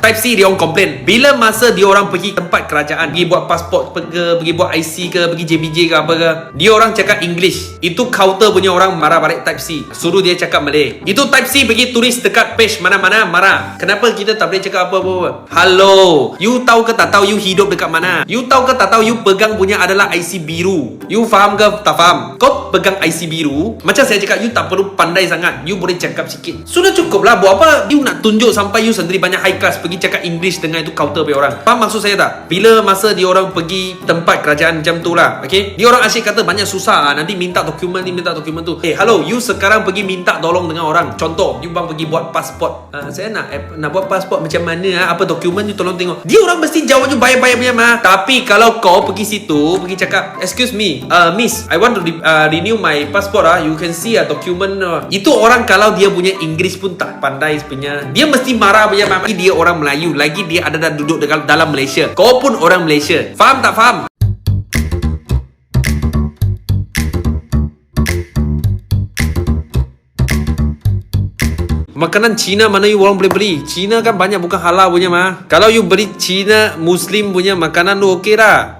Type C dia orang komplain. Bila masa dia orang pergi tempat kerajaan, pergi buat pasport ke, pergi buat IC ke, pergi JBJ ke apa ke, dia orang cakap English. Itu counter punya orang marah balik Type C. Suruh dia cakap Malay. Itu Type C pergi tulis dekat page mana-mana marah. Kenapa kita tak boleh cakap apa-apa? Hello, you tahu ke tak tahu you hidup dekat mana? You tahu ke tak tahu you pegang punya adalah IC biru. You faham ke tak faham? Kau pegang IC biru, macam saya cakap you tak perlu pandai sangat. You boleh cakap sikit. Sudah cukup lah. Buat apa you nak tunjuk sampai you sendiri banyak high class pergi cakap English dengan itu counter punya orang. Faham maksud saya tak? Bila masa dia orang pergi tempat kerajaan macam tu lah. Okay? Dia orang asyik kata banyak susah. Nanti minta dokumen ni, minta dokumen tu. Eh, hello. You sekarang pergi minta tolong dengan orang. Contoh, you bang pergi buat pasport. Uh, saya nak nak buat pasport macam mana? ah? Apa dokumen you tolong tengok. Dia orang mesti jawab you bayar-bayar punya mah. Tapi kalau kau pergi situ, pergi cakap, excuse me, uh, miss, I want to re- uh, renew my passport ah. You can see a document. Uh. Itu orang kalau dia punya English pun tak pandai punya. Dia mesti marah punya mah. Dia orang Melayu. Lagi dia ada dah duduk dekat dalam Malaysia. Kau pun orang Malaysia. Faham tak faham? Makanan Cina mana you orang boleh beli? Cina kan banyak bukan halal punya mah. Kalau you beli Cina Muslim punya makanan tu okey lah.